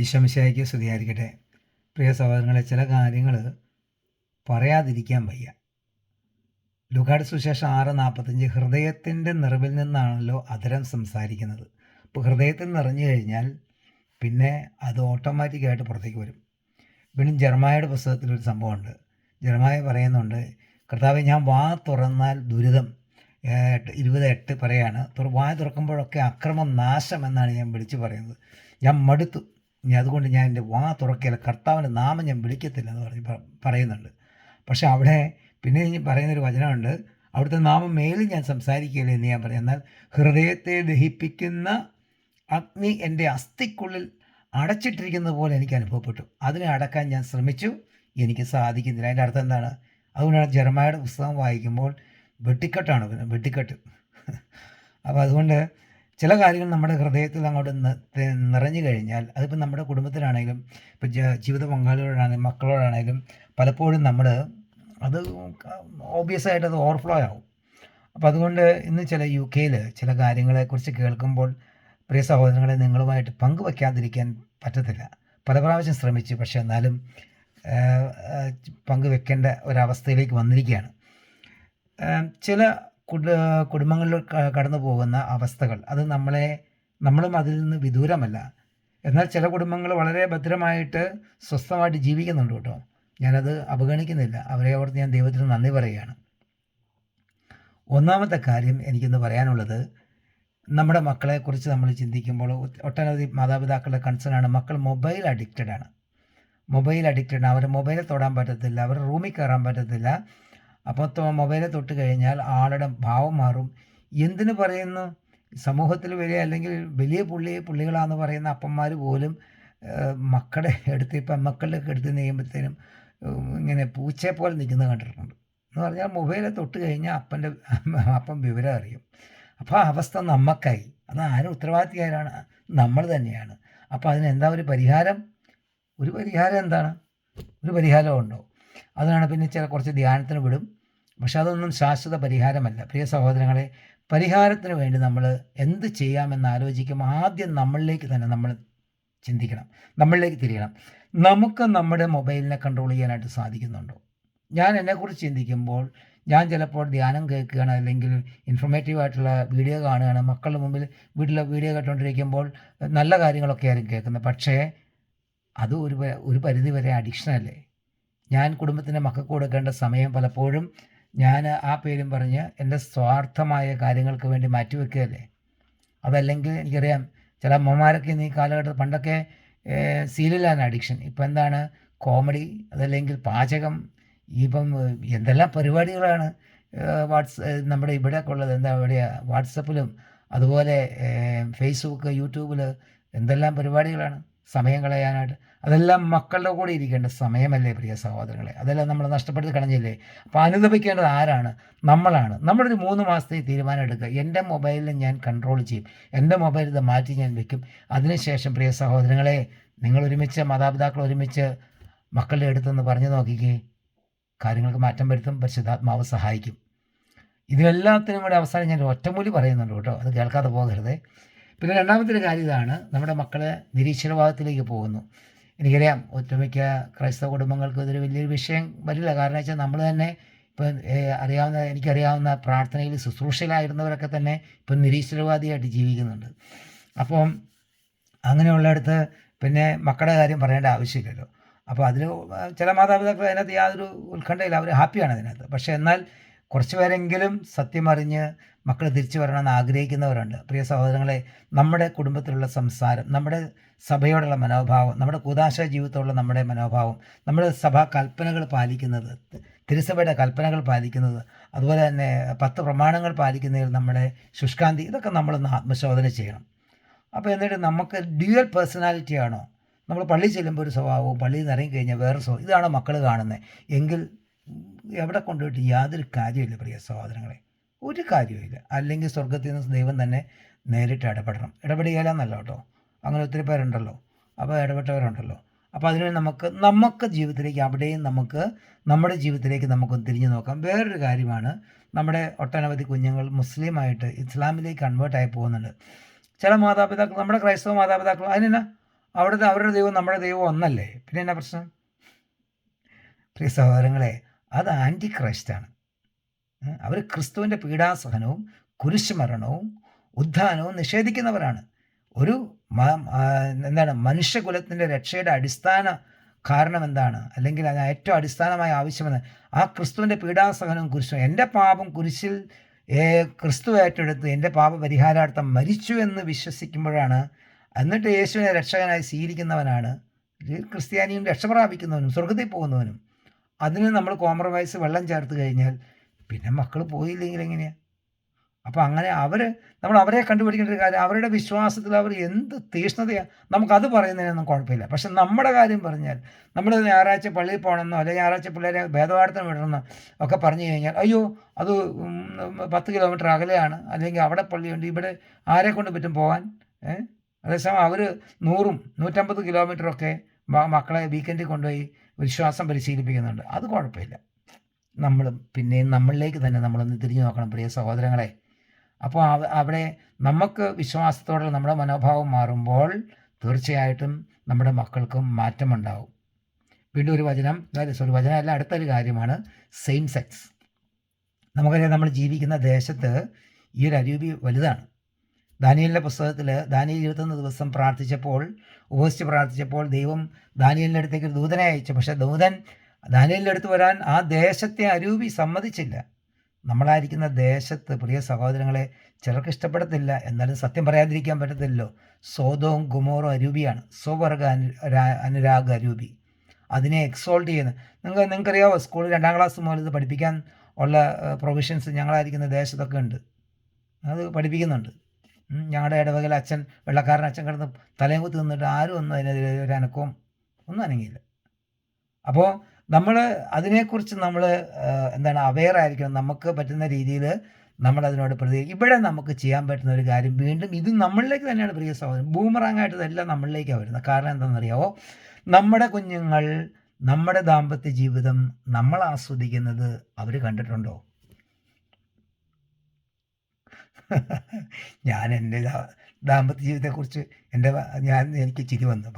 ഈശോമിശായിക്ക് സ്തുതിയായിരിക്കട്ടെ. പ്രിയ സഹോദരങ്ങളെ ചില കാര്യങ്ങൾ പറയാതിരിക്കാൻ വയ്യ. ലുക്കാട് സുശേഷം ആറ് നാൽപ്പത്തഞ്ച് ഹൃദയത്തിന്റെ നിറവിൽ നിന്നാണല്ലോ അതരം സംസാരിക്കുന്നത്. അപ്പോൾ ഹൃദയത്തിൽ നിറഞ്ഞു കഴിഞ്ഞാൽ പിന്നെ അത് ഓട്ടോമാറ്റിക്കായിട്ട് പുറത്തേക്ക് വരും. വീണ്ടും ജർമായയുടെ പുസ്തകത്തിൽ ഒരു സംഭവമുണ്ട്. ജർമായ പറയുന്നുണ്ട് കർത്താവ് ഞാൻ വാ തുറന്നാൽ ദുരിതം. ഇരുപത് എട്ട് പറയാണ്. വായ തുറക്കുമ്പോഴൊക്കെ അക്രമം നാശം എന്നാണ് ഞാൻ വിളിച്ചു പറയുന്നത്. ഞാൻ മടുത്തു. ഇനി അതുകൊണ്ട് ഞാൻ എന്റെ വാ തുറക്കില്ല കർത്താവിന്റെ നാമം ഞാൻ വിളിക്കത്തില്ല എന്ന് പറഞ്ഞ് പറയുന്നുണ്ട്. പക്ഷെ അവിടെ പിന്നെ ഇനി പറയുന്നൊരു വചനമുണ്ട്. അവിടുത്തെ നാമം മേലും ഞാൻ സംസാരിക്കുകയില്ല എന്ന് ഞാൻ പറയും എന്നാൽ ഹൃദയത്തെ ദഹിപ്പിക്കുന്ന അഗ്നി എന്റെ അസ്ഥിക്കുള്ളിൽ അടച്ചിട്ടിരിക്കുന്ന പോലെ എനിക്ക് അനുഭവപ്പെട്ടു. അതിനെ അടക്കാൻ ഞാൻ ശ്രമിച്ചു. എനിക്ക് സാധിക്കുന്നില്ല. അതിന്റെ അർത്ഥം എന്താണ്? അതുകൊണ്ടാണ് ജർമ്മയുടെ പുസ്തകം വായിക്കുമ്പോൾ വെട്ടിക്കെട്ടാണ് വെട്ടിക്കെട്ട്. അപ്പോൾ അതുകൊണ്ട് ചില കാര്യങ്ങൾ നമ്മുടെ ഹൃദയത്തിൽ അങ്ങോട്ട് നിറഞ്ഞു കഴിഞ്ഞാൽ അതിപ്പോൾ നമ്മുടെ കുടുംബത്തിലാണെങ്കിലും ഇപ്പോൾ ജീവിത പങ്കാളികളോടാണെങ്കിലും മക്കളോടാണെങ്കിലും പലപ്പോഴും നമ്മൾ അത് ഓബിയസ് ആയിട്ട് അത് ഓവർഫ്ലോ ആവും. അപ്പോൾ അതുകൊണ്ട് ഇന്ന് ചില യു കെയിൽ ചില കാര്യങ്ങളെക്കുറിച്ച് കേൾക്കുമ്പോൾ പ്രിയ സഹോദരങ്ങളെ നിങ്ങളുമായിട്ട് പങ്കുവെക്കാതിരിക്കാൻ പറ്റത്തില്ല. പല പ്രാവശ്യം ശ്രമിച്ചു പക്ഷേ എന്നാലും പങ്കുവെക്കേണ്ട ഒരവസ്ഥയിലേക്ക് വന്നിരിക്കുകയാണ്. ചില കുടുംബങ്ങളിൽ കടന്നു പോകുന്ന അവസ്ഥകൾ. അത് നമ്മളെ നമ്മളും അതിൽ നിന്ന് വിദൂരമല്ല. എന്നാൽ ചില കുടുംബങ്ങൾ വളരെ ഭദ്രമായിട്ട് സ്വസ്ഥമായിട്ട് ജീവിക്കുന്നുണ്ട് കേട്ടോ. ഞാനത് അവഗണിക്കുന്നില്ല. അവരെ ഓർത്ത് ഞാൻ ദൈവത്തിന് നന്ദി പറയുകയാണ്. ഒന്നാമത്തെ കാര്യം എനിക്കിന്ന് പറയാനുള്ളത് നമ്മുടെ മക്കളെക്കുറിച്ച് നമ്മൾ ചിന്തിക്കുമ്പോൾ ഒട്ടനവധി മാതാപിതാക്കളുടെ കൺസേൺ ആണ് മക്കൾ മൊബൈൽ അഡിക്റ്റഡ് ആണ്. മൊബൈൽ അഡിക്റ്റഡ് ആണ്. അവർ മൊബൈലിൽ തൊടാൻ പറ്റത്തില്ല. അവർ റൂമിൽ കയറാൻ പറ്റത്തില്ല. അപ്പോൾ മൊബൈലെ തൊട്ട് കഴിഞ്ഞാൽ ആളുടെ ഭാവം മാറും. എന്തിനു പറയുന്നു? സമൂഹത്തിൽ വലിയ അല്ലെങ്കിൽ വലിയ പുള്ളി പുള്ളികളാന്ന് പറയുന്ന അപ്പന്മാർ പോലും മക്കളെ എടുത്ത് ഇപ്പം മക്കളുടെ എടുത്ത് നീയുമ്പോഴത്തേനും ഇങ്ങനെ പൂച്ചയെ പോലെ നിൽക്കുന്നത് കണ്ടിട്ടുണ്ട്. എന്ന് പറഞ്ഞാൽ മൊബൈലെ തൊട്ട് കഴിഞ്ഞാൽ അപ്പന്റെ അപ്പം വിവരം അറിയും. അപ്പോൾ ആ അവസ്ഥ നമുക്കായി അത് ആരും ഉത്തരവാദിത്തക്കാരാണ്. നമ്മൾ തന്നെയാണ്. അപ്പോൾ അതിനെന്താ ഒരു പരിഹാരം? ഒരു പരിഹാരം എന്താണ്? ഒരു പരിഹാരം ഉണ്ടോ? അതാണ് പിന്നെ ചില കുറച്ച് ധ്യാനത്തിന് വിടും. പക്ഷെ അതൊന്നും ശാശ്വത പരിഹാരമല്ല. പ്രിയ സഹോദരങ്ങളെ പരിഹാരത്തിന് വേണ്ടി നമ്മൾ എന്ത് ചെയ്യാമെന്ന് ആലോചിക്കുമ്പോൾ ആദ്യം നമ്മളിലേക്ക് തന്നെ നമ്മൾ ചിന്തിക്കണം. നമ്മളിലേക്ക് തിരിയണം. നമുക്ക് നമ്മുടെ മൊബൈലിനെ കൺട്രോൾ ചെയ്യാനായിട്ട് സാധിക്കുന്നുണ്ടോ? ഞാൻ എന്നെക്കുറിച്ച് ചിന്തിക്കുമ്പോൾ ഞാൻ ചിലപ്പോൾ ധ്യാനം കേൾക്കുകയാണ് അല്ലെങ്കിൽ ഇൻഫർമേറ്റീവ് ആയിട്ടുള്ള വീഡിയോ കാണുകയാണ്. മക്കളുടെ മുമ്പിൽ വീട്ടിലെ വീഡിയോ കേട്ടുകൊണ്ടിരിക്കുമ്പോൾ നല്ല കാര്യങ്ങളൊക്കെ ആയിരിക്കും കേൾക്കുന്നത്. പക്ഷേ അത് ഒരു ഒരു പരിധി വരെ അഡിക്ഷനല്ലേ ഞാൻ കുടുംബത്തിന്റെ മക്കൾക്ക് കൊടുക്കേണ്ട സമയം പലപ്പോഴും ഞാൻ ആ പേരും പറഞ്ഞ് എന്റെ സ്വാർത്ഥമായ കാര്യങ്ങൾക്ക് വേണ്ടി മാറ്റിവെക്കുകയല്ലേ? അതല്ലെങ്കിൽ എനിക്കറിയാം ചില അമ്മമാരൊക്കെ ഇന്ന് ഈ കാലഘട്ടത്തിൽ പണ്ടൊക്കെ സീരിയലാണ് അഡിക്ഷൻ. ഇപ്പം എന്താണ്? കോമഡി അതല്ലെങ്കിൽ പാചകം. ഇപ്പം എന്തെല്ലാം പരിപാടികളാണ് വാട്സ് നമ്മുടെ ഇവിടെയൊക്കെ ഉള്ളത്. എന്താ എവിടെയാ വാട്സപ്പിലും അതുപോലെ ഫേസ്ബുക്ക് യൂട്യൂബിൽ എന്തെല്ലാം പരിപാടികളാണ്? സമയം കളയാനായിട്ട്. അതെല്ലാം മക്കളുടെ കൂടെ ഇരിക്കേണ്ട സമയമല്ലേ പ്രിയ സഹോദരങ്ങളെ? അതെല്ലാം നമ്മൾ നഷ്ടപ്പെടുത്തി കളഞ്ഞില്ലേ? അപ്പോൾ അനുദപിക്കേണ്ടത് ആരാണ്? നമ്മളാണ്. നമ്മളൊരു മൂന്ന് മാസത്തെ തീരുമാനം എടുക്കുക. എന്റെ മൊബൈലിൽ ഞാൻ കൺട്രോൾ ചെയ്യും. എന്റെ മൊബൈൽ ഇത് മാറ്റി ഞാൻ വെക്കും. അതിനുശേഷം പ്രിയ സഹോദരങ്ങളെ നിങ്ങൾ ഒരുമിച്ച് മാതാപിതാക്കൾ ഒരുമിച്ച് മക്കളുടെ അടുത്തൊന്ന് പറഞ്ഞു നോക്കിക്കേ. കാര്യങ്ങൾക്ക് മാറ്റം വരുത്തും. പരിശുദ്ധാത്മാവ് സഹായിക്കും. ഇതിനെല്ലാത്തിനും കൂടെ അവസാനം ഞാൻ ഒറ്റമൂലി പറയുന്നുണ്ട് കേട്ടോ. അത് കേൾക്കാതെ പോകരുത്. പിന്നെ രണ്ടാമത്തെ ഒരു കാര്യം ഇതാണ്. നമ്മുടെ മക്കളെ നിരീശ്വരവാദത്തിലേക്ക് പോകുന്നു. എനിക്കറിയാം ഒട്ടുമിക്ക ക്രൈസ്തവ കുടുംബങ്ങൾക്ക് ഇതൊരു വലിയൊരു വിഷയം വരില്ല. കാരണം വെച്ചാൽ നമ്മൾ തന്നെ ഇപ്പം അറിയാവുന്ന എനിക്കറിയാവുന്ന പ്രാർത്ഥനയിൽ ശുശ്രൂഷയിലായിരുന്നവരൊക്കെ തന്നെ ഇപ്പം നിരീശ്വരവാദിയായിട്ട് ജീവിക്കുന്നുണ്ട്. അപ്പം അങ്ങനെയുള്ളിടത്ത് പിന്നെ മക്കളുടെ കാര്യം പറയേണ്ട ആവശ്യമില്ലല്ലോ. അപ്പോൾ അതിൽ ചില മാതാപിതാക്കൾ അതിനകത്ത് യാതൊരു ഉത്കണ്ഠയില്ല. അവർ ഹാപ്പിയാണ് അതിനകത്ത്. പക്ഷേ എന്നാൽ കുറച്ച് പേരെങ്കിലും സത്യം അറിഞ്ഞ് മക്കൾ തിരിച്ചു വരണമെന്ന് ആഗ്രഹിക്കുന്നവരുണ്ട്. പ്രിയ സഹോദരങ്ങളെ നമ്മുടെ കുടുംബത്തിലുള്ള സംസാരം നമ്മുടെ സഭയോടുള്ള മനോഭാവം നമ്മുടെ കൂതാശ ജീവിതത്തോടുള്ള നമ്മുടെ മനോഭാവം നമ്മുടെ സഭാ കൽപ്പനകൾ പാലിക്കുന്നത് തിരുസഭയുടെ കൽപ്പനകൾ പാലിക്കുന്നത് അതുപോലെ തന്നെ പത്ത് പ്രമാണങ്ങൾ പാലിക്കുന്നതിൽ നമ്മുടെ ശുഷ്കാന്തി ഇതൊക്കെ നമ്മളൊന്ന് ആത്മശോധന ചെയ്യണം. അപ്പോൾ എന്നിട്ട് നമുക്ക് ഡ്യുവൽ പേഴ്സണാലിറ്റി ആണോ? നമ്മൾ പള്ളി ചെല്ലുമ്പോൾ ഒരു സ്വഭാവവും പള്ളിയിൽ നിന്ന് ഇറങ്ങി കഴിഞ്ഞാൽ വേറെ സ്വഭാവം. ഇതാണോ മക്കൾ കാണുന്നത്? എങ്കിൽ എവിടെ കൊണ്ടുപോയിട്ട് യാതൊരു കാര്യമില്ല പ്രിയ സഹോദരങ്ങളെ. ഒരു കാര്യവുമില്ല. അല്ലെങ്കിൽ സ്വർഗത്തിൽ നിന്ന് ദൈവം തന്നെ നേരിട്ട് ഇടപെടണം. ഇടപെടുകയില്ലെന്നല്ല കേട്ടോ. അങ്ങനെ ഒത്തിരി പേരുണ്ടല്ലോ. അപ്പോൾ ഇടപെട്ടവരുണ്ടല്ലോ. അപ്പോൾ അതിന് നമുക്ക് നമുക്ക് ജീവിതത്തിലേക്ക് അവിടെയും നമുക്ക് നമ്മുടെ ജീവിതത്തിലേക്ക് നമുക്ക് തിരിഞ്ഞു നോക്കാം. വേറൊരു കാര്യമാണ് നമ്മുടെ ഒട്ടനവധി കുഞ്ഞുങ്ങൾ മുസ്ലിമായിട്ട് ഇസ്ലാമിലേക്ക് കൺവേർട്ടായി പോകുന്നുണ്ട്. ചില മാതാപിതാക്കൾ നമ്മുടെ ക്രൈസ്തവ മാതാപിതാക്കൾ അതിനെന്നാ? അവിടുത്തെ അവരുടെ ദൈവം നമ്മുടെ ദൈവം ഒന്നല്ലേ? പിന്നെ എന്നാ പ്രശ്നം? പ്രിയ സഹോദരങ്ങളെ അത് ആന്റി ക്രൈസ്റ്റാണ് അവർ ക്രിസ്തുവിന്റെ പീഡാസഹനവും കുരിശുമരണവും ഉദ്ധാനവും നിഷേധിക്കുന്നവരാണ്. ഒരു എന്താണ് മനുഷ്യകുലത്തിന്റെ രക്ഷയുടെ അടിസ്ഥാന കാരണം എന്താണ്? അല്ലെങ്കിൽ അത് ഏറ്റവും അടിസ്ഥാനമായ ആവശ്യമെന്ന് ആ ക്രിസ്തുവിന്റെ പീഡാസഹനവും കുരിശും. എന്റെ പാപം കുരിശിൽ ക്രിസ്തു ഏറ്റെടുത്ത് എന്റെ പാപ പരിഹാരാർത്ഥം മരിച്ചു എന്ന് വിശ്വസിക്കുമ്പോഴാണ് എന്നിട്ട് യേശുവിനെ രക്ഷകനായി സ്വീകരിക്കുന്നവനാണ്. ക്രിസ്ത്യാനിയും രക്ഷ പ്രാപിക്കുന്നവനും സ്വർഗത്തിൽ പോകുന്നവനും. അതിന് നമ്മൾ കോംപ്രമൈസ് വെള്ളം ചേർത്ത് കഴിഞ്ഞാൽ പിന്നെ മക്കൾ പോയില്ലെങ്കിൽ എങ്ങനെയാണ് അപ്പോൾ അങ്ങനെ അവർ നമ്മൾ അവരെ കണ്ടുപിടിക്കേണ്ട ഒരു കാര്യം അവരുടെ വിശ്വാസത്തിൽ അവർ എന്ത് തീഷ്ണതയാണ് നമുക്കത് പറയുന്നതിനൊന്നും കുഴപ്പമില്ല. പക്ഷെ നമ്മുടെ കാര്യം പറഞ്ഞാൽ നമ്മൾ ഞായറാഴ്ച പള്ളിയിൽ പോകണമെന്നോ അല്ലെങ്കിൽ ഞായറാഴ്ച പിള്ളേരെ ഭേദവാർത്ഥം വിടണമെന്നോ ഒക്കെ പറഞ്ഞു കഴിഞ്ഞാൽ അയ്യോ അത് പത്ത് കിലോമീറ്റർ അകലെയാണ്. അല്ലെങ്കിൽ അവിടെ പള്ളിയുണ്ട് ഇവിടെ ആരെ കൊണ്ട് പറ്റും പോകാൻ? അതേസമയം അവർ നൂറും നൂറ്റമ്പത് കിലോമീറ്ററൊക്കെ മക്കളെ വീക്കെൻഡിൽ കൊണ്ടുപോയി വിശ്വാസം പരിശീലിപ്പിക്കുന്നുണ്ട്. അത് കുഴപ്പമില്ല. നമ്മൾ പിന്നെയും നമ്മളിലേക്ക് തന്നെ നമ്മളൊന്ന് തിരിഞ്ഞു നോക്കണം പ്രിയ സഹോദരങ്ങളെ. അപ്പോൾ അവ- അവിടെ നമുക്ക് വിശ്വാസത്തോടെ നമ്മുടെ മനോഭാവം മാറുമ്പോൾ തീർച്ചയായിട്ടും നമ്മുടെ മക്കൾക്കും മാറ്റമുണ്ടാവും. വീണ്ടും ഒരു വചനം സോറി വചനമല്ല അടുത്തൊരു കാര്യമാണ് സെയിം സെക്സ് നമുക്കറിയാം നമ്മൾ ജീവിക്കുന്ന ദേശത്ത് ഈ ഒരു അരൂപി വലുതാണ്. ദാനിയലിന്റെ പുസ്തകത്തിൽ ദാനിയൽ ഇരുപത്തൊന്ന് ദിവസം പ്രാർത്ഥിച്ചപ്പോൾ ഉപസിച്ച് പ്രാർത്ഥിച്ചപ്പോൾ ദൈവം ദാനിയലിന്റെ അടുത്തേക്ക് ദൂതനെ അയച്ചു. പക്ഷേ ദൂതൻ ദാനിയലിന്റെ അടുത്ത് വരാൻ ആ ദേശത്തെ അരൂപി സമ്മതിച്ചില്ല. നമ്മളായിരിക്കുന്ന ദേശത്ത് പ്രിയ സഹോദരങ്ങളെ ചിലർക്ക് ഇഷ്ടപ്പെടത്തില്ല. എന്നാലും സത്യം പറയാതിരിക്കാൻ പറ്റത്തില്ലല്ലോ. സോതവും ഗുമോറും അരൂപിയാണ്. സ്വവർഗ അനു അനുരാഗ അരൂപി. അതിനെ എക്സോൾട്ട് ചെയ്യുന്നത് നിങ്ങൾക്ക് നിങ്ങൾക്കറിയാവോ? സ്കൂളിൽ രണ്ടാം ക്ലാസ് മുതൽ ഇത് പഠിപ്പിക്കാൻ ഉള്ള പ്രൊവിഷൻസ് ഞങ്ങളായിരിക്കുന്ന ദേശത്തൊക്കെ ഉണ്ട്. അത് പഠിപ്പിക്കുന്നുണ്ട്. ഞങ്ങളുടെ ഇടവകൽ അച്ഛൻ വെള്ളക്കാരൻ അച്ഛൻ കിടന്ന് തലയും കുത്തി നിന്നിട്ട് ആരും ഒന്നും അതിനെതിരെ ഒരു അനക്കവും ഒന്നും അനങ്ങിയില്ല. അപ്പോൾ നമ്മൾ അതിനെക്കുറിച്ച് നമ്മൾ എന്താണ് അവെയർ ആയിരിക്കണം. നമുക്ക് പറ്റുന്ന രീതിയിൽ നമ്മൾ അതിനോട് പ്രതികരിക്കും. ഇവിടെ നമുക്ക് ചെയ്യാൻ പറ്റുന്ന ഒരു കാര്യം വീണ്ടും ഇത് നമ്മളിലേക്ക് തന്നെയാണ് പ്രിയ സഹോദരൻ. ബൂമറാങ്ങായിട്ട് ഇതെല്ലാം നമ്മളിലേക്കാണ് വരുന്നത്. കാരണം എന്താണെന്നറിയാവോ? നമ്മുടെ കുഞ്ഞുങ്ങൾ നമ്മുടെ ദാമ്പത്യ ജീവിതം നമ്മൾ ആസ്വദിക്കുന്നത് അവർ കണ്ടിട്ടുണ്ടോ? ഞാൻ എന്റെ ദാമ്പത്യ ജീവിതത്തെക്കുറിച്ച് എന്റെ ഞാൻ എനിക്ക് ചിരി വന്നു.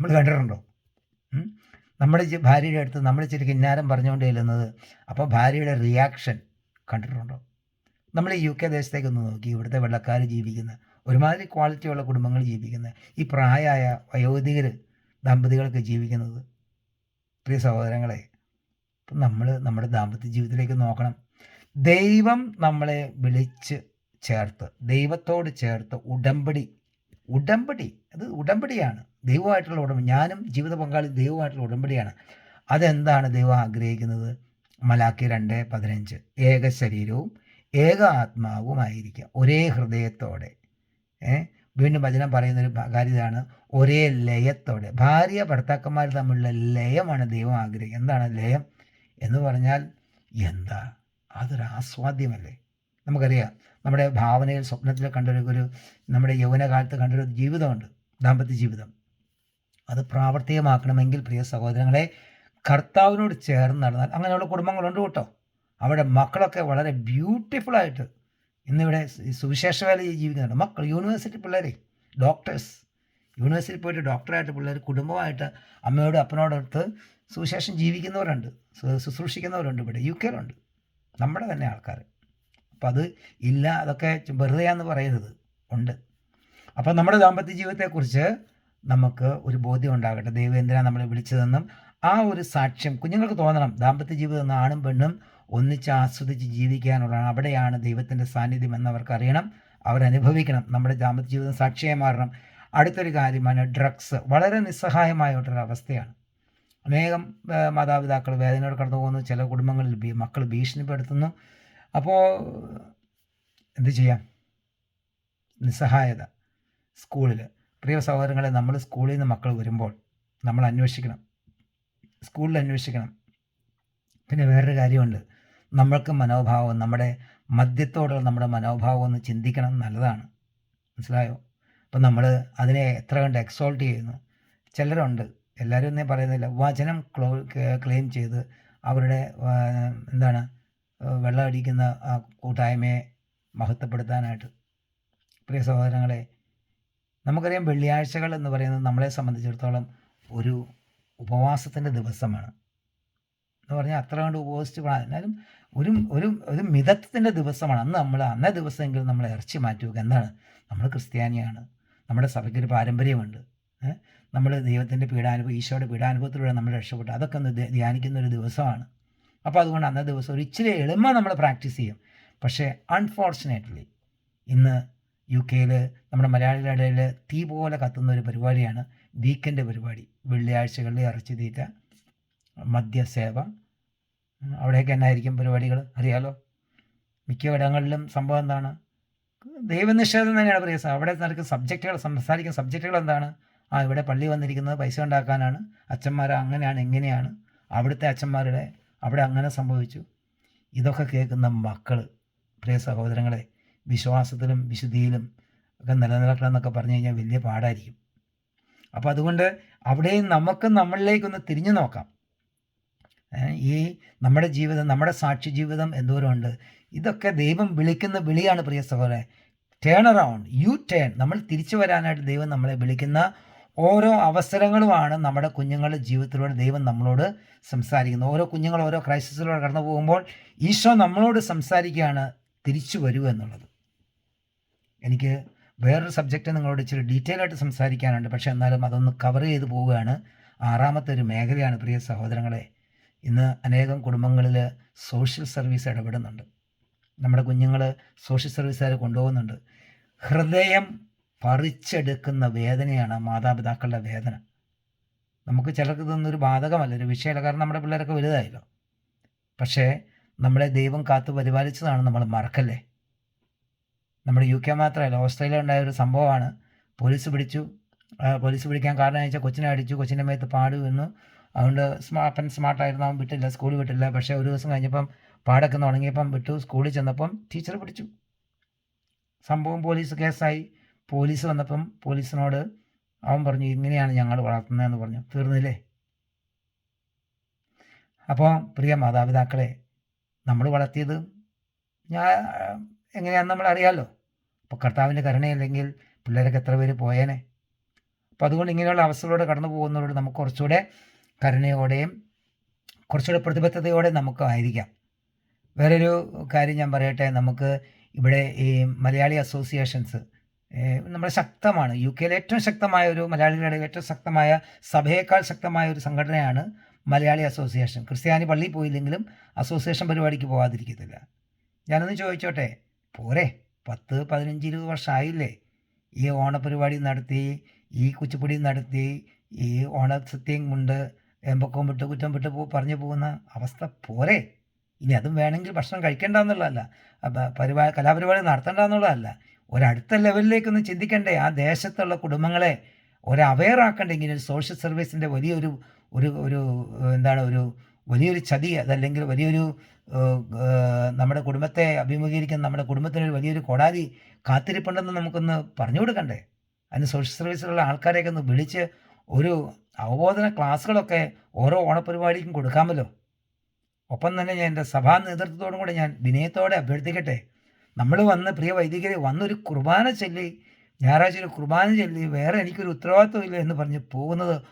നമ്മൾ കണ്ടിട്ടുണ്ടോ? നമ്മുടെ ഭാര്യയുടെ അടുത്ത് നമ്മൾ ഇച്ചിരി കിന്നാരം പറഞ്ഞുകൊണ്ട് ചെല്ലുന്നത് അപ്പോൾ ഭാര്യയുടെ റിയാക്ഷൻ കണ്ടിട്ടുണ്ടോ? നമ്മൾ ഈ യു കെ ദേശത്തേക്കൊന്ന് നോക്കി. ഇവിടുത്തെ വെള്ളക്കാർ ജീവിക്കുന്ന ഒരുമാതിരി ക്വാളിറ്റിയുള്ള കുടുംബങ്ങൾ ജീവിക്കുന്ന ഈ പ്രായമായ വയോധികർ ദമ്പതികളൊക്കെ ജീവിക്കുന്നത്. പ്രിയ സഹോദരങ്ങളെ ഇപ്പം നമ്മൾ നമ്മുടെ ദാമ്പത്യ ജീവിതത്തിലേക്ക് നോക്കണം. ദൈവം നമ്മളെ വിളിച്ച് ചേർത്ത് ദൈവത്തോട് ചേർത്ത് ഉടമ്പടി ഉടമ്പടി. അത് ഉടമ്പടിയാണ്. ദൈവമായിട്ടുള്ള ഉടമ്പടി. ഞാനും ജീവിത പങ്കാളി ദൈവമായിട്ടുള്ള ഉടമ്പടിയാണ്. അതെന്താണ് ദൈവം ആഗ്രഹിക്കുന്നത്? മലാക്കി രണ്ട് പതിനഞ്ച്. ഏക ശരീരവും ഏക ആത്മാവുമായിരിക്കുക. ഒരേ ഹൃദയത്തോടെ. വീണ്ടും വചനം പറയുന്നൊരു കാര്യതാണ് കാര്യം ഒരേ ലയത്തോടെ. ഭാര്യ ഭർത്താക്കന്മാർ തമ്മിലുള്ള ലയമാണ് ദൈവം ആഗ്രഹിക്കുക. എന്താണ് ലയം? എന്ന് പറഞ്ഞാൽ എന്താ? അതൊരു ആസ്വാദ്യമല്ലേ നമുക്കറിയാം. നമ്മുടെ ഭാവനയിൽ സ്വപ്നത്തിൽ കണ്ടൊരു ഒരു നമ്മുടെ യൗവനകാലത്ത് കണ്ടൊരു ജീവിതമുണ്ട് ദാമ്പത്യ ജീവിതം. അത് പ്രാവർത്തികമാക്കണമെങ്കിൽ പ്രിയ സഹോദരങ്ങളെ കർത്താവിനോട് ചേർന്ന് നടന്നാൽ അങ്ങനെയുള്ള കുടുംബങ്ങളുണ്ട് കേട്ടോ. അവിടെ മക്കളൊക്കെ വളരെ ബ്യൂട്ടിഫുള്ളായിട്ട് ഇന്നിവിടെ സുവിശേഷ വേല ജീവിക്കുന്നുണ്ട്. മക്കൾ യൂണിവേഴ്സിറ്റി പിള്ളേരെ ഡോക്ടേഴ്സ് യൂണിവേഴ്സിറ്റി പോയിട്ട് ഡോക്ടറായിട്ട് പിള്ളേർ കുടുംബമായിട്ട് അമ്മയോടും അപ്പനോടൊത്ത് സുവിശേഷം ജീവിക്കുന്നവരുണ്ട് ശുശ്രൂഷിക്കുന്നവരുണ്ട് ഇവിടെ യു കെയിലുണ്ട്. നമ്മുടെ തന്നെ ആൾക്കാർ അപ്പം അത് ഇല്ല അതൊക്കെ വെറുതെയാന്ന് പറയരുത്. ഉണ്ട്. അപ്പം നമ്മുടെ ദാമ്പത്യ ജീവിതത്തെക്കുറിച്ച് നമുക്ക് ഒരു ബോധ്യം ഉണ്ടാകട്ടെ. ദൈവം എന്തിനാണ് നമ്മളെ വിളിച്ചതെന്നും ആ ഒരു സാക്ഷ്യം കുഞ്ഞുങ്ങൾക്ക് തോന്നണം. ദാമ്പത്യ ജീവിതം ആണും പെണ്ണും ഒന്നിച്ച് ആസ്വദിച്ച് ജീവിക്കാനുള്ളതാണ്. അവിടെയാണ് ദൈവത്തിന്റെ സാന്നിധ്യം എന്ന് അറിയണം. അവരനുഭവിക്കണം. നമ്മുടെ ദാമ്പത്യ ജീവിതം സാക്ഷിയായി മാറണം. അടുത്തൊരു കാര്യമാണ് ഡ്രഗ്സ്. വളരെ നിസ്സഹായമായ അവസ്ഥയാണ് അനേകം മാതാപിതാക്കൾ വേദനയോട് കടന്നു പോകുന്നു ചില കുടുംബങ്ങളിൽ മക്കൾ ഭീഷണിപ്പെടുത്തുന്നു. അപ്പോൾ എന്ത് ചെയ്യാം? നിസ്സഹായത. സ്കൂളിൽ പ്രിയ സഹോദരങ്ങളെ നമ്മൾ സ്കൂളിൽ നിന്ന് മക്കൾ വരുമ്പോൾ നമ്മൾ അന്വേഷിക്കണം. സ്കൂളിൽ അന്വേഷിക്കണം. പിന്നെ വേറൊരു കാര്യമുണ്ട്. നമ്മൾക്ക് മനോഭാവം നമ്മുടെ മദ്യത്തോടുള്ള നമ്മുടെ മനോഭാവം ഒന്ന് ചിന്തിക്കണം നല്ലതാണ്. മനസ്സിലായോ? അപ്പം നമ്മൾ അതിനെ എത്ര കണ്ട് എക്സോൾട്ട് ചെയ്യുന്നു. ചിലരുണ്ട് എല്ലാവരും ഒന്നേ പറയുന്നില്ല. വചനം ക്ലോ ക്ലെയിം ചെയ്ത് അവരുടെ എന്താണ് വെള്ളമടിക്കുന്ന ആ കൂട്ടായ്മയെ മഹത്വപ്പെടുത്താനായിട്ട്. പ്രിയ സഹോദരങ്ങളെ നമുക്കറിയാം വെള്ളിയാഴ്ചകൾ എന്ന് പറയുന്നത് നമ്മളെ സംബന്ധിച്ചിടത്തോളം ഒരു ഉപവാസത്തിന്റെ ദിവസമാണ്. എന്ന് പറഞ്ഞാൽ അത്ര കണ്ട് ഉപവസിച്ച് എന്നാലും ഒരു ഒരു ഒരു മിതത്വത്തിന്റെ ദിവസമാണ്. അന്ന് നമ്മൾ അന്നേ ദിവസമെങ്കിലും നമ്മൾ ഇറച്ചി മാറ്റി വെക്കുക എന്താണ്? നമ്മൾ ക്രിസ്ത്യാനിയാണ്. നമ്മുടെ സഭയ്ക്ക് ഒരു പാരമ്പര്യമുണ്ട്. നമ്മൾ ദൈവത്തിന്റെ പീഡാനുഭവം ഈശോയുടെ പീഡാനുഭവത്തിലൂടെ നമ്മൾ രക്ഷപ്പെട്ടു. അതൊക്കെ ഒന്ന് ധ്യാനിക്കുന്ന ഒരു ദിവസമാണ്. അപ്പോൾ അതുകൊണ്ട് അന്നേ ദിവസം ഒരു ഇച്ചിരി എളിമ നമ്മൾ പ്രാക്ടീസ് ചെയ്യും. പക്ഷേ അൺഫോർച്ചുനേറ്റ്ലി ഇന്ന് യു കെയിൽ നമ്മുടെ മലയാളികളുടെ ഇടയിൽ തീ പോലെ കത്തുന്ന ഒരു പരിപാടിയാണ് വീക്കെൻഡ് പരിപാടി. വെള്ളിയാഴ്ചകളിൽ ഇറച്ചി തീറ്റ മദ്യസേവ അവിടെയൊക്കെ എന്നായിരിക്കും പരിപാടികൾ അറിയാലോ? മിക്ക ഇടങ്ങളിലും സംഭവം എന്താണ്? ദൈവനിഷേധം തന്നെയാണ് പറയുക അവിടെ നടക്കുന്ന സബ്ജക്റ്റുകൾ സംസാരിക്കുന്ന സബ്ജക്റ്റുകൾ എന്താണ്? ആ ഇവിടെ പള്ളി വന്നിരിക്കുന്നത് പൈസ ഉണ്ടാക്കാനാണ്. അച്ഛന്മാർ അങ്ങനെയാണ് എങ്ങനെയാണ് അവിടുത്തെ അച്ഛന്മാരുടെ അവിടെ അങ്ങനെ സംഭവിച്ചു. ഇതൊക്കെ കേൾക്കുന്ന മക്കൾ പ്രിയ സഹോദരങ്ങളെ വിശ്വാസത്തിലും വിശുദ്ധിയിലും ഒക്കെ നിലനിൽക്കണം എന്നൊക്കെ പറഞ്ഞു കഴിഞ്ഞാൽ വലിയ പാടായിരിക്കും. അപ്പോൾ അതുകൊണ്ട് അവിടെയും നമുക്ക് നമ്മളിലേക്കൊന്ന് തിരിഞ്ഞു നോക്കാം. ഈ നമ്മുടെ ജീവിതം നമ്മുടെ സാക്ഷി ജീവിതം എന്തോരമുണ്ട്? ഇതൊക്കെ ദൈവം വിളിക്കുന്ന വിളിയാണ് പ്രിയ സഹോദരൻ ടേൺ അറൗണ്ട് യു ടേൺ നമ്മൾ തിരിച്ചു വരാനായിട്ട് ദൈവം നമ്മളെ വിളിക്കുന്ന ഓരോ അവസരങ്ങളുമാണ് നമ്മുടെ കുഞ്ഞുങ്ങളുടെ ജീവിതത്തിലൂടെ ദൈവം നമ്മളോട് സംസാരിക്കുന്നത്. ഓരോ കുഞ്ഞുങ്ങൾ ഓരോ ക്രൈസിസിലൂടെ കടന്നു പോകുമ്പോൾ ഈശോ നമ്മളോട് സംസാരിക്കുകയാണ് തിരിച്ചു വരൂ എന്നുള്ളത്. എനിക്ക് വേറൊരു സബ്ജക്റ്റ് നിങ്ങളോട് ഇച്ചിരി ഡീറ്റെയിൽ ആയിട്ട് സംസാരിക്കാനുണ്ട്. പക്ഷേ എന്നാലും അതൊന്ന് കവർ ചെയ്ത് പോവുകയാണ്. ആറാമത്തെ ഒരു മേഖലയാണ് പ്രിയ സഹോദരങ്ങളെ. ഇന്ന് അനേകം കുടുംബങ്ങളിൽ സോഷ്യൽ സർവീസ് ഇടപെടുന്നുണ്ട്. നമ്മുടെ കുഞ്ഞുങ്ങൾ സോഷ്യൽ സർവീസുകാർ കൊണ്ടുപോകുന്നുണ്ട്. ഹൃദയം പറിച്ചെടുക്കുന്ന വേദനയാണ് മാതാപിതാക്കളുടെ വേദന. നമുക്ക് ചിലർക്ക് ഇതൊന്നൊരു ബാധകമല്ല ഒരു വിഷയമല്ല. കാരണം നമ്മുടെ പിള്ളേരൊക്കെ വലുതായല്ലോ. പക്ഷേ നമ്മളെ ദൈവം കാത്തു പരിപാലിച്ചതാണ് നമ്മൾ മറക്കല്ലേ? നമ്മുടെ യു കെ മാത്രമല്ല ഓസ്ട്രേലിയ ഉണ്ടായ ഒരു സംഭവമാണ്. പോലീസ് പിടിച്ചു. പോലീസ് പിടിക്കാൻ കാരണം വെച്ചാൽ കൊച്ചിനെ അടിച്ചു കൊച്ചിന്റെ മേത്ത് പാടു എന്ന്. അതുകൊണ്ട് സ്മാ അപ്പൻ സ്മാർട്ടായിരുന്നു അവൻ വിട്ടില്ല സ്കൂളിൽ വിട്ടില്ല. പക്ഷേ ഒരു ദിവസം കഴിഞ്ഞപ്പം പാടൊക്കെ തുടങ്ങിയപ്പം വിട്ടു. സ്കൂളിൽ ചെന്നപ്പം ടീച്ചർ പിടിച്ചു. സംഭവം പോലീസ് കേസായി. പോലീസ് വന്നപ്പം പോലീസിനോട് അവൻ പറഞ്ഞു ഇങ്ങനെയാണ് ഞങ്ങൾ വളർത്തുന്നതെന്ന് പറഞ്ഞു. തീർന്നില്ലേ? അപ്പോൾ പ്രിയ മാതാപിതാക്കളെ നമ്മൾ വളർത്തിയത് ഞാൻ എങ്ങനെയാണെന്ന് നമ്മൾ അറിയാമല്ലോ അപ്പോൾ കർത്താവിന്റെ കരുണയില്ലെങ്കിൽ പിള്ളേരൊക്കെ എത്ര പേര് പോയേനെ? അപ്പോൾ അതുകൊണ്ട് ഇങ്ങനെയുള്ള അവസ്ഥകളോട് കടന്നു പോകുന്നവരോട് നമുക്ക് കുറച്ചുകൂടെ കരുണയോടെയും കുറച്ചുകൂടെ പ്രതിബദ്ധതയോടെ നമുക്ക് ആയിരിക്കാം. വേറൊരു കാര്യം ഞാൻ പറയട്ടെ നമുക്ക് ഇവിടെ ഈ മലയാളി അസോസിയേഷൻസ് നമ്മുടെ ശക്തമാണ്. യു കെയിലെ ഏറ്റവും ശക്തമായ ഒരു മലയാളികളുടെ ഏറ്റവും ശക്തമായ സഭയേക്കാൾ ശക്തമായ ഒരു സംഘടനയാണ് മലയാളി അസോസിയേഷൻ. ക്രിസ്ത്യാനി പള്ളിയിൽ പോയില്ലെങ്കിലും അസോസിയേഷൻ പരിപാടിക്ക് പോകാതിരിക്കത്തില്ല ഞാനൊന്ന് ചോദിച്ചോട്ടെ? പോരെ. പത്ത് പതിനഞ്ച് ഇരുപത് വർഷമായില്ലേ? ഈ ഓണപരിപാടി നടത്തി ഈ കുച്ചിപ്പുടി നടത്തി ഈ ഓണസത്യം കൊണ്ട് എമ്പക്കോം വിട്ട് കുറ്റം വിട്ട് പോ പറഞ്ഞു പോകുന്ന അവസ്ഥ പോരെ. ഇനി അതും വേണമെങ്കിൽ ഭക്ഷണം കഴിക്കേണ്ട എന്നുള്ളതല്ല. പരിപാടി കലാപരിപാടി നടത്തേണ്ട എന്നുള്ളതല്ല. ഒരടുത്ത ലെവലിലേക്കൊന്ന് ചിന്തിക്കണ്ടേ. ആ ദേശത്തുള്ള കുടുംബങ്ങളെ ഒരു അവെയർ ആക്കണ്ടേ. ഇങ്ങനെ സോഷ്യൽ സർവീസിന്റെ വലിയൊരു ഒരു ഒരു എന്താണ് ഒരു വലിയൊരു ചതി അതല്ലെങ്കിൽ വലിയൊരു നമ്മുടെ കുടുംബത്തെ അഭിമുഖീകരിക്കുന്ന നമ്മുടെ കുടുംബത്തിനൊരു വലിയൊരു കോടാതി കാത്തിരിപ്പുണ്ടെന്ന് നമുക്കൊന്ന് പറഞ്ഞു കൊടുക്കണ്ടേ. അതിന് സോഷ്യൽ സർവീസിലുള്ള ആൾക്കാരെയൊക്കെ ഒന്ന് വിളിച്ച് ഒരു അവബോധന ക്ലാസ്സുകളൊക്കെ ഓരോ ഓണപരിപാടിക്കും കൊടുക്കാമല്ലോ. ഒപ്പം തന്നെ ഞാൻ എന്റെ സഭാ നേതൃത്വത്തോടും കൂടെ ഞാൻ വിനയത്തോടെ അഭ്യർത്ഥിക്കട്ടെ. നമ്മൾ വന്ന് പ്രിയ വൈദികരെ വന്നൊരു കുർബാന ചൊല്ലി ഞായറാഴ്ച ഒരു കുർബാന ചൊല്ലി വേറെ എനിക്കൊരു ഉത്തരവാദിത്വം ഇല്ല എന്ന് പറഞ്ഞ് പോകുന്നത്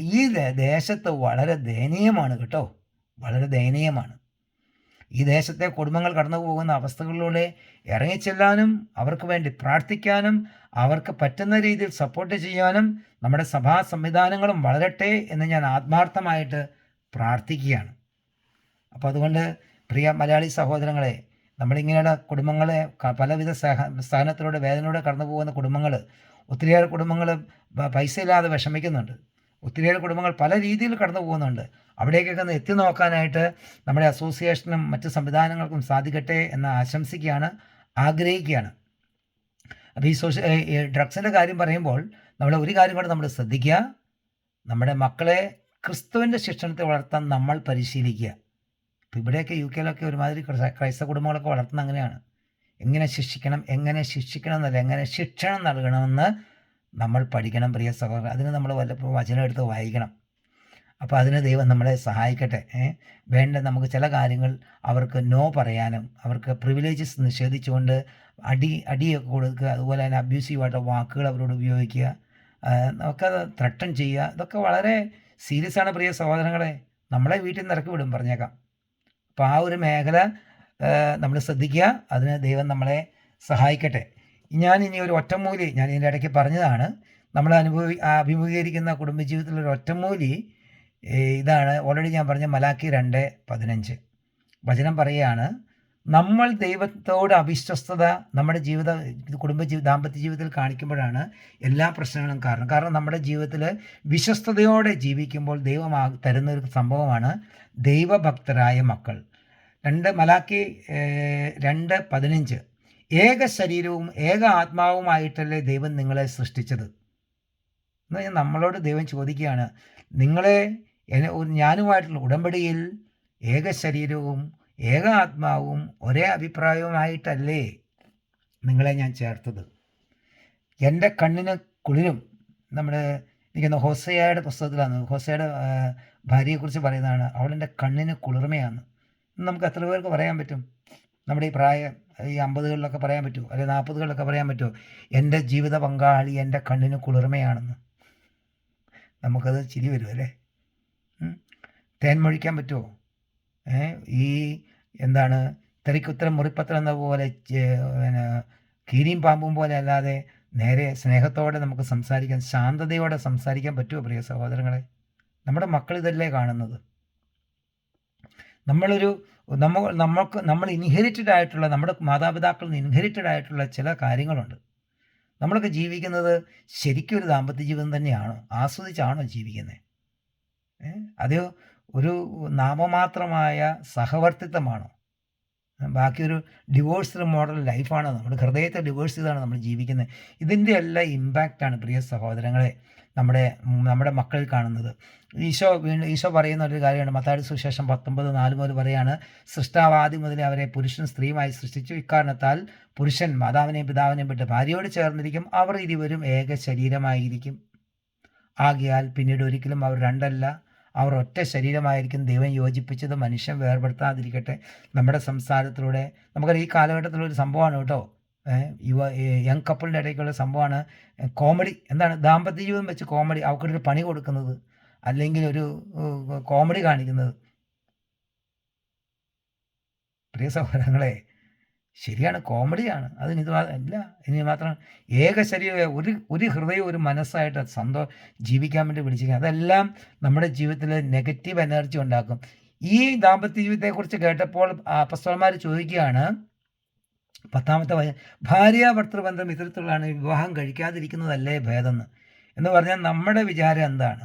ഈ ദേശത്ത് വളരെ ദയനീയമാണ് കേട്ടോ. വളരെ ദയനീയമാണ്. ഈ ദേശത്തെ കുടുംബങ്ങൾ കടന്നു പോകുന്ന അവസ്ഥകളിലൂടെ ഇറങ്ങിച്ചെല്ലാനും അവർക്ക് വേണ്ടി പ്രാർത്ഥിക്കാനും അവർക്ക് പറ്റുന്ന രീതിയിൽ സപ്പോർട്ട് ചെയ്യാനും നമ്മുടെ സഭാ സംവിധാനങ്ങളും വളരട്ടെ എന്ന് ഞാൻ ആത്മാർത്ഥമായിട്ട് പ്രാർത്ഥിക്കുകയാണ്. അപ്പോൾ അതുകൊണ്ട് പ്രിയ മലയാളി സഹോദരങ്ങളെ നമ്മളിങ്ങനെയുള്ള കുടുംബങ്ങളെ പലവിധ സഹ സഹനത്തിലൂടെ വേദനയിലൂടെ കടന്നു പോകുന്ന കുടുംബങ്ങൾ ഒത്തിരിയേറെ കുടുംബങ്ങൾ പൈസ ഇല്ലാതെ വിഷമിക്കുന്നുണ്ട്. ഒത്തിരിയേറെ കുടുംബങ്ങൾ പല രീതിയിൽ കടന്നു പോകുന്നുണ്ട്. അവിടേക്കൊക്കെ എത്തി നോക്കാനായിട്ട് നമ്മുടെ അസോസിയേഷനും മറ്റ് സംവിധാനങ്ങൾക്കും സാധിക്കട്ടെ എന്ന് ആശംസിക്കുകയാണ് ആഗ്രഹിക്കുകയാണ്. അപ്പോൾ ഈ സോഷ്യ ഡ്രഗ്സിന്റെ കാര്യം പറയുമ്പോൾ നമ്മൾ ഒരു കാര്യം കൂടെ നമ്മൾ ശ്രദ്ധിക്കുക. നമ്മുടെ മക്കളെ ക്രിസ്തുവിന്റെ ശിക്ഷണത്തെ വളർത്താൻ നമ്മൾ പരിശീലിക്കുക. ഇപ്പോൾ ഇവിടെയൊക്കെ യു കെയിലൊക്കെ ഒരുമാതിരി ക്രൈസ്ത- ക്രൈസ്തവ കുടുംബങ്ങളൊക്കെ വളർത്തുന്ന അങ്ങനെയാണ്. എങ്ങനെ ശിക്ഷിക്കണം എങ്ങനെ ശിക്ഷിക്കണം എന്നല്ല എങ്ങനെ ശിക്ഷണം നൽകണമെന്ന് നമ്മൾ പഠിക്കണം പ്രിയ സഹോദരൻ. അതിന് നമ്മൾ വല്ലപ്പോഴും വചനം എടുത്ത് വായിക്കണം. അപ്പോൾ അതിന് ദൈവം നമ്മളെ സഹായിക്കട്ടെ വേണ്ട നമുക്ക് ചില കാര്യങ്ങൾ അവർക്ക് നോ പറയാനും അവർക്ക് പ്രിവിലേജസ് നിഷേധിച്ചുകൊണ്ട് അടി അടിയൊക്കെ കൊടുക്കുക അതുപോലെ തന്നെ അബ്യൂസീവായിട്ട് വാക്കുകൾ അവരോട് ഉപയോഗിക്കുക നമുക്ക് ത്രട്ടൺ ചെയ്യുക. ഇതൊക്കെ വളരെ സീരിയസ് ആണ് പ്രിയ സഹോദരങ്ങളെ. നമ്മളെ വീട്ടിൽ നിന്ന് ഇറക്കി വിടും പറഞ്ഞേക്കാം. അപ്പോൾ ആ ഒരു മേഖല നമ്മൾ ശ്രദ്ധിക്കുക. അതിന് ദൈവം നമ്മളെ സഹായിക്കട്ടെ. ഞാൻ ഇനി ഒരു ഒറ്റമൂലി ഞാൻ ഇതിന്റെ ഇടയ്ക്ക് പറഞ്ഞതാണ്. നമ്മൾ അനുഭവി അഭിമുഖീകരിക്കുന്ന കുടുംബജീവിതത്തിലൊരു ഒറ്റമൂലി ഇതാണ്. ഓൾറെഡി ഞാൻ പറഞ്ഞ മലാക്കി രണ്ട് പതിനഞ്ച്. വചനം പറയുകയാണ് നമ്മൾ ദൈവത്തോട് അവിശ്വസ്തത നമ്മുടെ ജീവിത കുടുംബ ജീവി ദാമ്പത്യ ജീവിതത്തിൽ കാണിക്കുമ്പോഴാണ് എല്ലാ പ്രശ്നങ്ങളും കാരണം. കാരണം നമ്മുടെ ജീവിതത്തിൽ വിശ്വസ്തയോടെ ജീവിക്കുമ്പോൾ ദൈവം തരുന്ന ഒരു സംഭവമാണ് ദൈവഭക്തരായ മക്കൾ. രണ്ട് മലാക്കി രണ്ട് പതിനഞ്ച്. ഏക ശരീരവും ഏക ആത്മാവുമായിട്ടല്ലേ ദൈവം നിങ്ങളെ സൃഷ്ടിച്ചത്? എന്ന് പറഞ്ഞാൽ നമ്മളോട് ദൈവം ചോദിക്കുകയാണ്. നിങ്ങളെ ഞാനുമായിട്ടുള്ള ഉടമ്പടിയിൽ ഏക ശരീരവും ഏക ആത്മാവും ഒരേ അഭിപ്രായവുമായിട്ടല്ലേ നിങ്ങളെ ഞാൻ ചേർത്തത്? എന്റെ കണ്ണിന് കുളിരും. നമ്മുടെ ഇരിക്കുന്ന ഹോസയുടെ പുസ്തകത്തിലാണ്. ഹോസയുടെ ഭാര്യയെക്കുറിച്ച് പറയുന്നതാണ് അവളെന്റെ കണ്ണിന് കുളിർമയാണ്. നമുക്ക് എത്ര പേർക്ക് പറയാൻ പറ്റും? നമ്മുടെ ഈ പ്രായം ഈ അമ്പതുകളിലൊക്കെ പറയാൻ പറ്റുമോ? അല്ലെങ്കിൽ നാൽപ്പതുകളിലൊക്കെ പറയാൻ പറ്റുമോ? എന്റെ ജീവിത പങ്കാളി എന്റെ കണ്ണിന് കുളിർമയാണെന്ന്. നമുക്കത് ചിരി വരും അല്ലേ. തേൻ മൊഴിക്കാൻ പറ്റുമോ? ഈ എന്താണ് തെറിക്കുത്തരം മുറിപ്പത്രം എന്ന പോലെ കീരിയും പാമ്പും പോലെ അല്ലാതെ നേരെ സ്നേഹത്തോടെ നമുക്ക് സംസാരിക്കാൻ ശാന്തതയോടെ സംസാരിക്കാൻ പറ്റുമോ പ്രിയ സഹോദരങ്ങളെ? നമ്മുടെ മക്കൾ ഇതല്ലേ കാണുന്നത്? നമ്മളൊരു നമ്മ നമ്മൾക്ക് നമ്മൾ ഇൻഹെറിറ്റഡ് ആയിട്ടുള്ള നമ്മുടെ മാതാപിതാക്കളിൽ നിന്ന് ഇൻഹെറിറ്റഡ് ആയിട്ടുള്ള ചില കാര്യങ്ങളുണ്ട്. നമ്മളൊക്കെ ജീവിക്കുന്നത് ശരിക്കും ഒരു ദാമ്പത്യ ജീവിതം തന്നെയാണോ? ആസ്വദിച്ചാണോ ജീവിക്കുന്നത്? അതെയോ ഒരു നാമമാത്രമായ സഹവർത്തിത്വമാണോ? ബാക്കിയൊരു ഡിവോഴ്സ്ഡ് മോഡൽ ലൈഫാണ്. നമ്മുടെ ഹൃദയത്തെ ഡിവോഴ്സ് ചെയ്താണ് നമ്മൾ ജീവിക്കുന്നത്. ഇതിന്റെ എല്ലാം ഇമ്പാക്റ്റാണ് പ്രിയ സഹോദരങ്ങളെ നമ്മുടെ നമ്മുടെ മക്കളിൽ കാണുന്നത്. ഈശോ വീണ്ടും ഈശോ പറയുന്ന ഒരു കാര്യമാണ്. മത്താടി സുശേഷം പത്തൊമ്പത് നാല് മുതൽ പറയാണ് സൃഷ്ടാവാദി മുതൽ അവരെ പുരുഷൻ സ്ത്രീയുമായി സൃഷ്ടിച്ചു. ഇക്കാരണത്താൽ പുരുഷൻ മാതാവിനെയും പിതാവിനെയും വിട്ട് ഭാര്യയോട് ചേർന്നിരിക്കും. അവർ ഇരുവരും ഏക ശരീരമായിരിക്കും. ആകിയാൽ പിന്നീട് ഒരിക്കലും അവർ രണ്ടല്ല. അവർ ഒറ്റ ശരീരമായിരിക്കും ദൈവം യോജിപ്പിച്ചത്. മനുഷ്യൻ വേർപെടുത്താതിരിക്കട്ടെ. നമ്മുടെ സംസാരത്തിലൂടെ നമുക്കറിയാം ഈ കാലഘട്ടത്തിൽ ഒരു സംഭവമാണ് കേട്ടോ. യുവ യങ് കപ്പിളിന്റെ ഇടയ്ക്കുള്ള സംഭവമാണ്. കോമഡി. എന്താണ്? ദാമ്പത്യ ജീവിതം വെച്ച് കോമഡി. അവർക്കൊരു പണി കൊടുക്കുന്നത്. അല്ലെങ്കിൽ ഒരു കോമഡി കാണിക്കുന്നത്. പ്രിയ സഹോദരങ്ങളെ ശരിയാണ് കോമഡിയാണ്. അതിന് ഇത് അല്ല ഇനി മാത്രം ഏക ശരീരം ഒരു ഒരു ഹൃദയം ഒരു മനസ്സായിട്ട് സന്തോഷം ജീവിക്കാൻ വേണ്ടി വിളിച്ചിരിക്കുക അതെല്ലാം നമ്മുടെ ജീവിതത്തിൽ നെഗറ്റീവ് എനർജി ഉണ്ടാക്കും. ഈ ദാമ്പത്യ ജീവിതത്തെക്കുറിച്ച് കേട്ടപ്പോൾ അപ്പസ്തോന്മാർ ചോദിക്കുകയാണ് പത്താമത്തെ വയ ഭാര്യ ഭർത്തൃബന്ധം ഇത്തരത്തിലുള്ളതാണ് വിവാഹം കഴിക്കാതിരിക്കുന്നതല്ലേ ഭേദമെന്ന് എന്ന് പറഞ്ഞാൽ നമ്മുടെ വിചാരം എന്താണ്?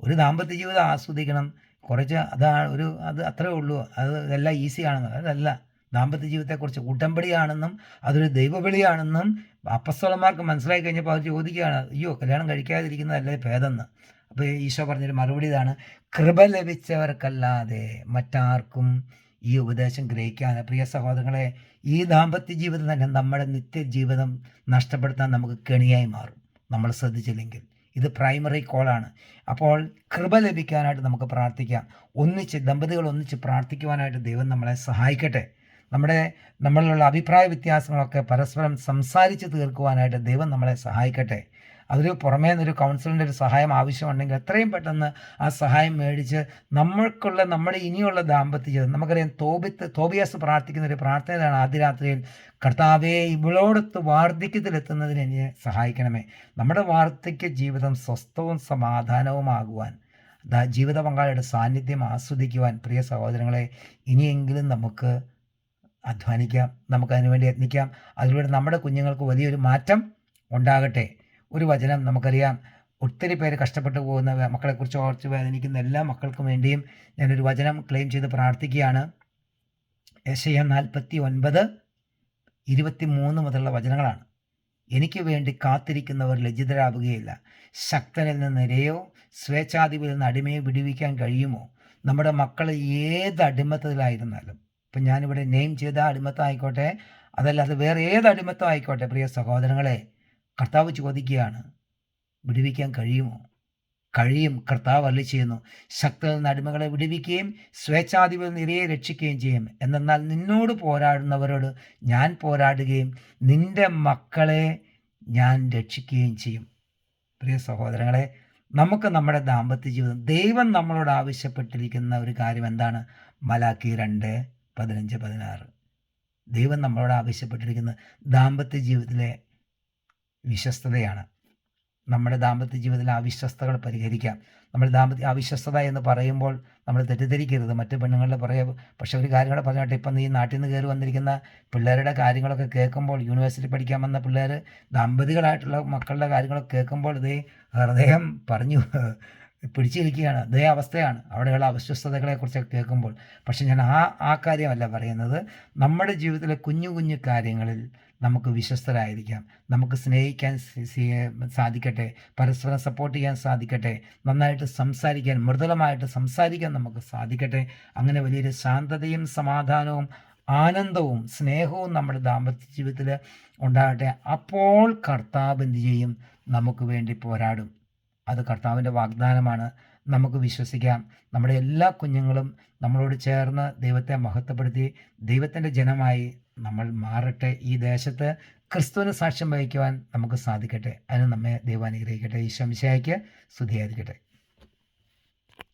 ഒരു ദാമ്പത്യ ജീവിതം ആസ്വദിക്കണം. കുറച്ച് അതാണ് ഒരു അത് അത്രേ ഉള്ളൂ. അത് എല്ലാം ഈസിയാണെന്ന് അതല്ല. ദാമ്പത്യ ജീവിതത്തെക്കുറിച്ച് ഉടമ്പടിയാണെന്നും അതൊരു ദൈവവിളിയാണെന്നും അപ്പസ്തോലന്മാർക്ക് മനസ്സിലായി കഴിഞ്ഞപ്പോൾ അവർ ചോദിക്കുകയാണ് അയ്യോ കല്യാണം കഴിക്കാതിരിക്കുന്നതല്ലേ ഭേദമെന്ന് അപ്പോൾ ഈശോ പറഞ്ഞൊരു മറുപടി ഇതാണ് കൃപ ലഭിച്ചവർക്കല്ലാതെ മറ്റാർക്കും ഈ ഉപദേശം ഗ്രഹിക്കാൻ പ്രിയ സഹോദരങ്ങളെ ഈ ദാമ്പത്യ ജീവിതം തന്നെ നമ്മുടെ നിത്യജീവിതം നഷ്ടപ്പെടുത്താൻ നമുക്ക് കെണിയായി മാറും നമ്മൾ ശ്രദ്ധിച്ചില്ലെങ്കിൽ. ഇത് പ്രൈമറി കോളാണ്. അപ്പോൾ കൃപ ലഭിക്കാനായിട്ട് നമുക്ക് പ്രാർത്ഥിക്കാം. ഒന്നിച്ച് ദമ്പതികൾ ഒന്നിച്ച് പ്രാർത്ഥിക്കുവാനായിട്ട് ദൈവം നമ്മളെ സഹായിക്കട്ടെ. നമ്മുടെ നമ്മളിലുള്ള അഭിപ്രായ വ്യത്യാസങ്ങളൊക്കെ പരസ്പരം സംസാരിച്ച് തീർക്കുവാനായിട്ട് ദൈവം നമ്മളെ സഹായിക്കട്ടെ. അതൊരു പുറമേ നിന്നൊരു കൗൺസിലിന്റെ ഒരു സഹായം ആവശ്യമുണ്ടെങ്കിൽ എത്രയും പെട്ടെന്ന് ആ സഹായം മേടിച്ച് നമ്മൾക്കുള്ള നമ്മുടെ ഇനിയുള്ള ദാമ്പത്യ നമുക്കറിയാം തോബിത്ത് തോബിയാസ് പ്രാർത്ഥിക്കുന്ന ഒരു പ്രാർത്ഥനയാണ് ആദ്യ രാത്രിയിൽ കർത്താവെ ഇവളോടൊത്ത് വാർദ്ധക്യത്തിലെത്തുന്നതിന് എന്നെ സഹായിക്കണമേ. നമ്മുടെ വാർദ്ധക്യ ജീവിതം സ്വസ്ഥവും സമാധാനവുമാകുവാൻ ജീവിത പങ്കാളിയുടെ സാന്നിധ്യം ആസ്വദിക്കുവാൻ പ്രിയ സഹോദരങ്ങളെ ഇനിയെങ്കിലും നമുക്ക് അധ്വാനിക്കാം നമുക്കതിനു വേണ്ടി യത്നിക്കാം. അതിലൂടെ നമ്മുടെ കുഞ്ഞുങ്ങൾക്ക് വലിയൊരു മാറ്റം ഉണ്ടാകട്ടെ. ഒരു വചനം നമുക്കറിയാം. ഒത്തിരി പേര് കഷ്ടപ്പെട്ടു പോകുന്ന മക്കളെക്കുറിച്ച് ഓർച്ച് വേദനിക്കുന്ന എല്ലാ മക്കൾക്കും വേണ്ടിയും ഞാനൊരു വചനം ക്ലെയിം ചെയ്ത് പ്രാർത്ഥിക്കുകയാണ്. യശയ നാൽപ്പത്തി ഒൻപത് ഇരുപത്തി മൂന്ന് മുതലുള്ള വചനങ്ങളാണ്. എനിക്ക് വേണ്ടി കാത്തിരിക്കുന്നവർ ലജ്ജിതരാകുകയില്ല. ശക്തനിൽ നിന്ന് നിരയോ സ്വേച്ഛാധിപതിയിൽ നിന്ന് അടിമയെ വിടുവിക്കാൻ കഴിയുമോ? നമ്മുടെ മക്കൾ ഏത് അടിമത്തത്തിലായിരുന്നാലും. ഇപ്പം ഞാനിവിടെ നെയിം ചെയ്ത അടിമത്തം ആയിക്കോട്ടെ അതല്ലാതെ വേറെ ഏത് അടിമത്തം ആയിക്കോട്ടെ പ്രിയ സഹോദരങ്ങളെ കർത്താവ് ചോദിക്കുകയാണ് വിടുവിക്കാൻ കഴിയുമോ? കഴിയും കർത്താവ് അല്ലി ചെയ്യുന്നു ശക്തി നിന്ന് അടിമകളെ വിടുവിക്കുകയും സ്വേച്ഛാധിപതി നിരയെ രക്ഷിക്കുകയും ചെയ്യും. എന്നാൽ നിന്നോട് പോരാടുന്നവരോട് ഞാൻ പോരാടുകയും നിന്റെ മക്കളെ ഞാൻ രക്ഷിക്കുകയും ചെയ്യും. പ്രിയ സഹോദരങ്ങളെ നമുക്ക് നമ്മുടെ ദാമ്പത്യ ജീവിതം ദൈവം നമ്മളോട് ആവശ്യപ്പെട്ടിരിക്കുന്ന ഒരു കാര്യം എന്താണ്? മലാക്കി രണ്ട് പതിനഞ്ച് പതിനാറ്. ദൈവം നമ്മളോട് ആവശ്യപ്പെട്ടിരിക്കുന്ന ദാമ്പത്യ ജീവിതത്തിലെ വിശ്വസ്തതയാണ്. നമ്മുടെ ദാമ്പത്യ ജീവിതത്തിലെ അവിശ്വസ്തകൾ പരിഹരിക്കാം. നമ്മൾ ദാമ്പത്യ അവിശ്വസ്തത എന്ന് പറയുമ്പോൾ നമ്മൾ തെറ്റിദ്ധരിക്കരുത്. മറ്റു പെണ്ണുങ്ങളുടെ പറയുക പക്ഷേ ഒരു കാര്യം കൂടെ പറഞ്ഞോട്ടെ. ഇപ്പം നീ നാട്ടിൽ നിന്ന് കയറി വന്നിരിക്കുന്ന പിള്ളേരുടെ കാര്യങ്ങളൊക്കെ കേൾക്കുമ്പോൾ യൂണിവേഴ്സിറ്റി പഠിക്കാൻ വന്ന പിള്ളേർ ദമ്പതികളായിട്ടുള്ള മക്കളുടെ കാര്യങ്ങളൊക്കെ കേൾക്കുമ്പോൾ ഇതേ ഹൃദയം പറഞ്ഞു. പിടിച്ചിരിക്കുകയാണ് ഇതേ അവസ്ഥയാണ്. അവിടെയുള്ള അവിശ്വസ്തതകളെക്കുറിച്ചൊക്കെ കേൾക്കുമ്പോൾ. പക്ഷെ ഞാൻ ആ ആ കാര്യമല്ല പറയുന്നത്. നമ്മുടെ ജീവിതത്തിലെ കുഞ്ഞു കുഞ്ഞു കാര്യങ്ങളിൽ നമുക്ക് വിശ്വസ്തരായിരിക്കാം. നമുക്ക് സ്നേഹിക്കാൻ സാധിക്കട്ടെ. പരസ്പരം സപ്പോർട്ട് ചെയ്യാൻ സാധിക്കട്ടെ. നന്നായിട്ട് സംസാരിക്കാൻ മൃദുലമായിട്ട് സംസാരിക്കാൻ നമുക്ക് സാധിക്കട്ടെ. അങ്ങനെ വലിയൊരു ശാന്തതയും സമാധാനവും ആനന്ദവും സ്നേഹവും നമ്മുടെ ദാമ്പത്യ ജീവിതത്തിൽ ഉണ്ടാകട്ടെ. അപ്പോൾ ചെയ്യും? നമുക്ക് വേണ്ടി പോരാടും. അത് കർത്താവിന്റെ വാഗ്ദാനമാണ്. നമുക്ക് വിശ്വസിക്കാം. നമ്മുടെ എല്ലാ കുഞ്ഞുങ്ങളും നമ്മളോട് ചേർന്ന് ദൈവത്തെ മഹത്വപ്പെടുത്തി ദൈവത്തിന്റെ ജനമായി നമ്മൾ മാറട്ടെ. ഈ ദേശത്ത് ക്രിസ്തുവിന് സാക്ഷ്യം വഹിക്കുവാൻ നമുക്ക് സാധിക്കട്ടെ. അതിന് നമ്മെ ദൈവം അനുഗ്രഹിക്കട്ടെ. ഈശോ മിശിഹായ്ക്ക് സ്തുതിയായിരിക്കട്ടെ.